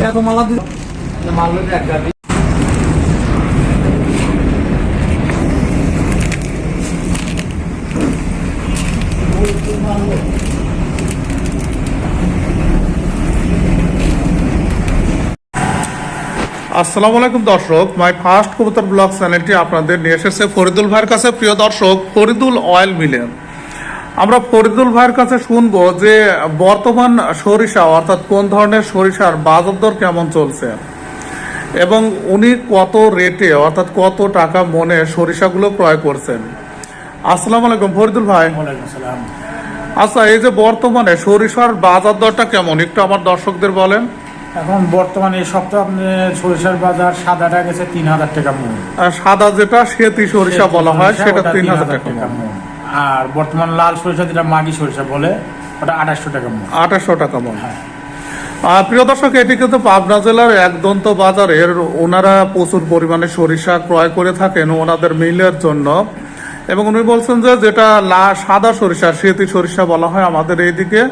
তো মালা আসসালামু আলাইকুম দর্শক, মাই ফার্স্ট কবুতর ব্লগ চ্যানেলটি আপনাদের নিয়ে এসেছে ফরিদুল ভাইয়ের কাছে। প্রিয় দর্শক, ফরিদুল অয়েল মিলে আমরা ফরিদুল ভাইয়ের কাছে শুনব যে বর্তমান সরিষা অর্থাৎ কোন ধরনের সরিষার বাজার দর কেমন চলছে? এবং উনি কত রেটে অর্থাৎ কত টাকা মনে সরিষাগুলো ক্রয় করছেন? আসসালামু আলাইকুম ফরিদুল ভাই। আচ্ছা এই যে বর্তমানে সরিষার বাজার দরটা কেমন? একটু আমার দর্শকদের বলেন। এখন বর্তমানে এই সপ্তাহে আপনি সরিষার বাজার সাদাটা গেছে তিন হাজার টাকা মন। সাদা যেটা সেতি সরিষা বলা হয় সেটা তিন হাজার টাকা মন। আর বর্তমান লাল সরিষা যেটা মাগি সরিষা বলে ওটা আঠাশশো টাকা মন। আঠাশশো টাকা মন। আহ, প্রিয় দর্শক এটি কিন্তু পাবনা জেলার একদন্ত বাজারের ওনারা প্রচুর পরিমাণে সরিষা ক্রয় করে থাকেন ওনাদের মিলের জন্য। এবং উনি বলছেন যে যেটা লা সাদা সরিষা সেতি সরিষা বলা হয় আমাদের এইদিকে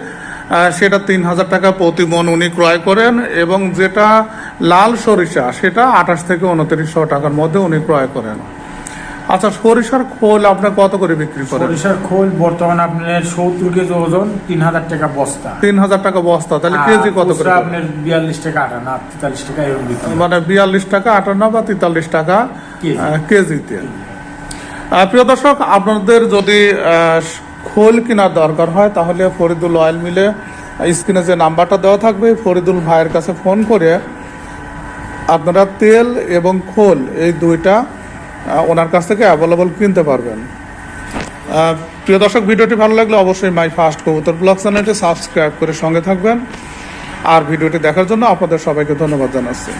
সেটা তিন হাজার টাকা প্রতি মন উনি ক্রয় করেন এবং যেটা লাল সরিষা সেটা আঠাশ থেকে উনত্রিশশো টাকার মধ্যে উনি ক্রয় করেন। আচ্ছা সরিষার খোল আপনার কত করে বিক্রি করেন? সরিষার খোল বর্তমানে আপনার সত্তর কেজি ওজন তিন হাজার টাকা বস্তা। তিন হাজার টাকা বস্তা তাহলে কেজি কত করে? আপনার বিয়াল্লিশ টাকা আটা না তেতাল্লিশ টাকা এরকম মানে বিয়াল্লিশ টাকা আটান্ন বা তেতাল্লিশ টাকা কেজিতে। প্রিয় দর্শক আপনাদের যদি খোল কেনার দরকার হয় তাহলে ফরিদুল অয়েল মিলে স্ক্রিনে যে নাম্বারটা দেওয়া থাকবে ফরিদুল ভাইয়ের কাছে ফোন করে আপনারা তেল এবং খোল এই দুইটা ওনার কাছ থেকে অ্যাভেলেবল কিনতে পারবেন। প্রিয় দর্শক, ভিডিওটি ভালো লাগলে অবশ্যই মাই ফার্স্ট কবুতর ব্লগ চ্যানেলটি সাবস্ক্রাইব করে সঙ্গে থাকবেন। আর ভিডিওটি দেখার জন্য আপনাদের সবাইকে ধন্যবাদ জানাচ্ছি।